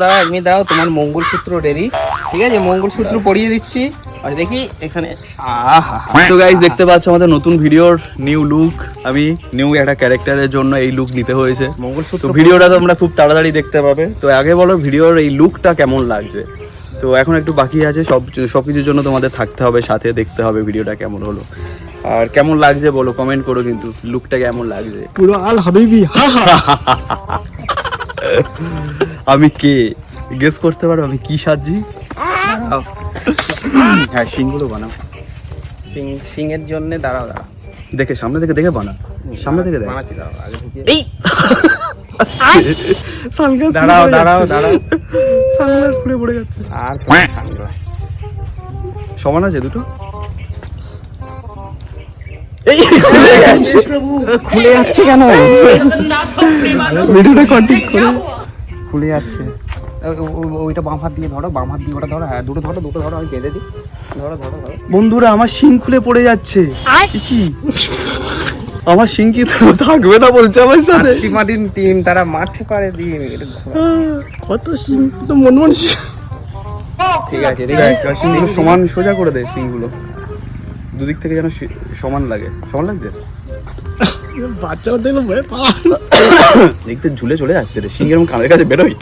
দাঁড়াও এক মিনিট দাঁড়াও তোমার মঙ্গলসূত্র রেডি ঠিক আছে? মঙ্গলসূত্র পরিয়ে দিচ্ছি। আর দেখি এখানে আহা তো গাইজ দেখতে পাচ্ছ আমাদের নতুন ভিডিওর নিউ লুক আমি নিউ একটা ক্যারেক্টারের জন্য এই লুক নিতে হয়েছে। মঙ্গলসূত্র তো ভিডিওটা তোমরা খুব তাড়াতাড়ি দেখতে পাবে। তো আগে বলো ভিডিওর এই লুকটা কেমন লাগছে? তো এখন একটু বাকি আছে সব সব কিছুর জন্য তোমাদের থাকতে হবে সাথে দেখতে হবে ভিডিওটা কেমন হলো। আর কেমন লাগছে বলো কমেন্ট করো কিন্তু লুকটা কেমন লাগছে। পুরো আল হাবিবি হা হা। আমি কে? গেস করতে পারো আমি কি সাজি হ্যাঁ সিংগুলো বানাও। সিং সিং এর জন্য দাঁড়াও দাঁড়াও। দেখে সামনে থেকে দেখে বানা সামনে থেকে দেখ। বানাচ্ছি দাঁড়াও আগে থেকে। এই! সানগ্লাস দাঁড়াও দাঁড়াও দাঁড়াও। সানগ্লাস খুলে পড়ে যাচ্ছে। আর সামনে সমান আছে দুটো? খুলে যাচ্ছে। কেন? ভিডিওটা কন্টিনিউ করে খুলে যাচ্ছে। ওইটা বাম হাত দিয়ে ধরো বাম হাত দিয়ে ওটা ধরো হ্যাঁ দুটো ধরো দুটো ধরো আমি বেঁধে দিই। ধরো ধরো ধরো। বন্ধুরা আমার শিং খুলে পড়ে যাচ্ছে। কি? আমার শিং কি তো থাকবে না বলছে আমার সাথে? মাটিন টিম তারা মাঠে পারে দিন এটা কত শিং তো মন মন ঠিক আছে ঠিক আছে সমান সোজা করে দে শিংগুলো। দুদিক থেকে যেন সমান লাগে। সমান লাগছে? বাচ্চারা দেখলে দেখতে ঝুলে চলে যাচ্ছে রে। শিং এরকম কানের কাছে বেরোই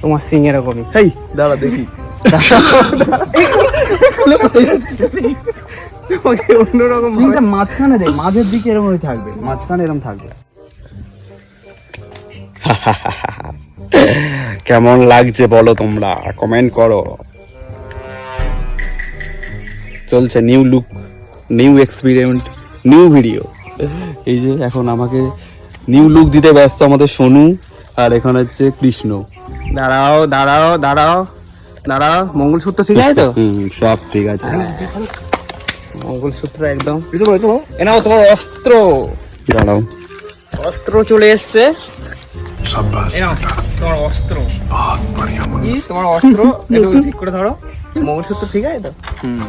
তোমার সিং এরকমই। হেই দাঁড়া দেখি। তোমাকে অন্যরকম মাঝখানে দেখ মাঝের দিকে এরকমই থাকবে মাঝখানে এরকম থাকবে। কেমন লাগছে বলো তোমরা? কমেন্ট করো। চলছে new look new experience new video এই যে এখন আমাকে নিউ লুক দিতে ব্যস্ত আমাদের সোনু আর এখানে হচ্ছে কৃষ্ণ। দাঁড়াও দাঁড়াও দাঁড়াও দাঁড়াও মঙ্গলসূত্র ঠিক আছে তো? হুম সব ঠিক আছে। মঙ্গলসূত্র একদম। এ নাও তোমার অস্ত্র। দাঁড়াও। অস্ত্র চলে এসছে। তোমার অস্ত্র। তোমার অস্ত্র? একটু ঠিক করে ধরো। মঙ্গলসূত্র ঠিক আছে তো? হুম।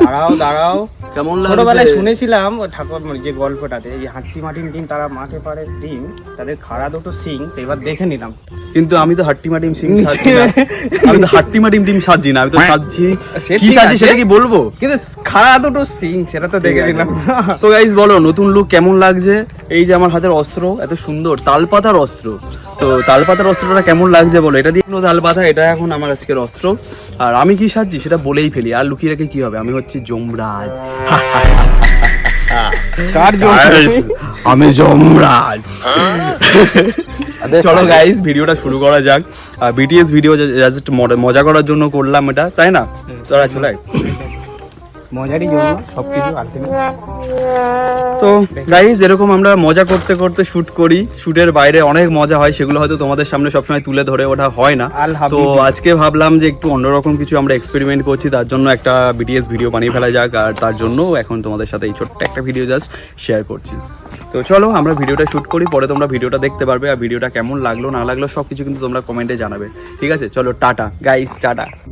দাঁড়াও দাঁড়াও। কেমন ছোটবেলায় শুনেছিলাম ঠাকুর মানে যে গল্পটাতে এই হাট্টি মাটিন টিম তারা মাঠে পারে টিম তাদের খাড়া দুটো সিং তো এবার দেখে নিলাম। কিন্তু আমি তো হাট্টিমা টিম সিং না। আমি তো হাট্টিমা টিম টিম সাজছি না আমি তো সাজছি। সে কি সাজছি সেটা কি বলব? কিন্তু খাড়া দুটো সিং সেটা তো দেখে নিলাম। তো গাইজ বলো নতুন লুক কেমন লাগছে? এই যে আমার হাতের অস্ত্র এত সুন্দর তালপাতার অস্ত্র। তো তালপাতার অস্ত্রটা কেমন লাগছে বলো? এটা দিয়ে কোনো তালপাতা এটা এখন আমার আজকের অস্ত্র। আর আমি কি সাজছি সেটা বলেই ফেলি। আর লুকিয়ে রেখে কি হবে? আমি হচ্ছে যমরাজ। আমি যমরাজ। চলো গাইস ভিডিওটা শুরু করা যাক। বিটিএস ভিডিও জাস্ট মজা করার জন্য করলাম এটা তাই না? তোরা চলে আয়। মজারই জন্য সবকিছু আলটিমেট তো গাইজ এরকম আমরা মজা করতে করতে শুট করি শুটের বাইরে অনেক মজা হয় সেগুলো হয়তো তোমাদের সামনে সবসময় তুলে ধরে ওঠা হয় না। তো আজকে ভাবলাম যে একটু অন্যরকম কিছু আমরা এক্সপেরিমেন্ট করছি তার জন্য একটা বিটিএস ভিডিও বানিয়ে ফেলা যাক আর তার জন্য এখন তোমাদের সাথে এই ছোট্ট একটা ভিডিও জাস্ট শেয়ার করছি। তো চলো আমরা ভিডিওটা শুট করি পরে তোমরা ভিডিওটা দেখতে পারবে আর ভিডিওটা কেমন লাগল না লাগল সব কিছু কিন্তু তোমরা কমেন্টে জানাবে। ঠিক আছে? চলো টাটা। Guys tata.